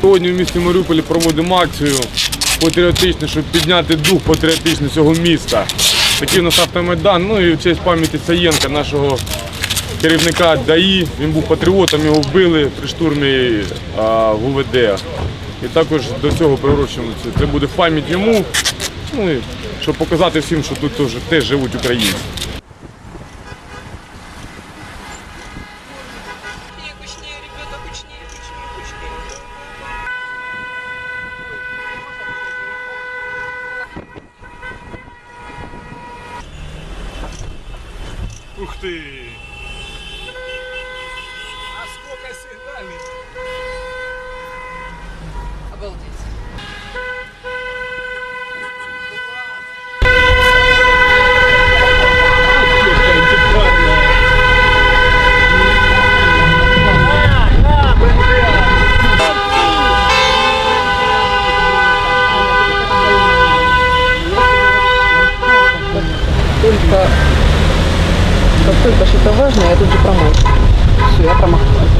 Сьогодні в місті Маріуполі проводимо акцію патріотичну, щоб підняти дух патріотичний цього міста. Такий у нас автомайдан, ну і в честь пам'яті Саєнка, нашого керівника ДАІ. Він був патріотом, його вбили при штурмі а, в. І також до цього приурочуємо це. Буде пам'ять йому, ну і щоб показати всім, що тут теж живуть українці. Ух ты! А сколько сигналей? Обалдеть. Как только что-то важное, я тут же промажу. Все, я промахнулась.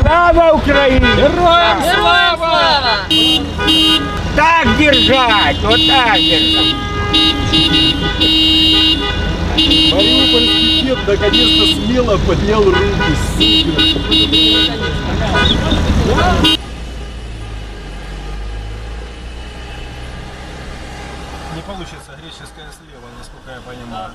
Слава Украине! Героям слава! Так держать! Вот так держать! Мариупольский наконец-то смело поднял руки. Супер! Не получится греческое слева, насколько я понимаю.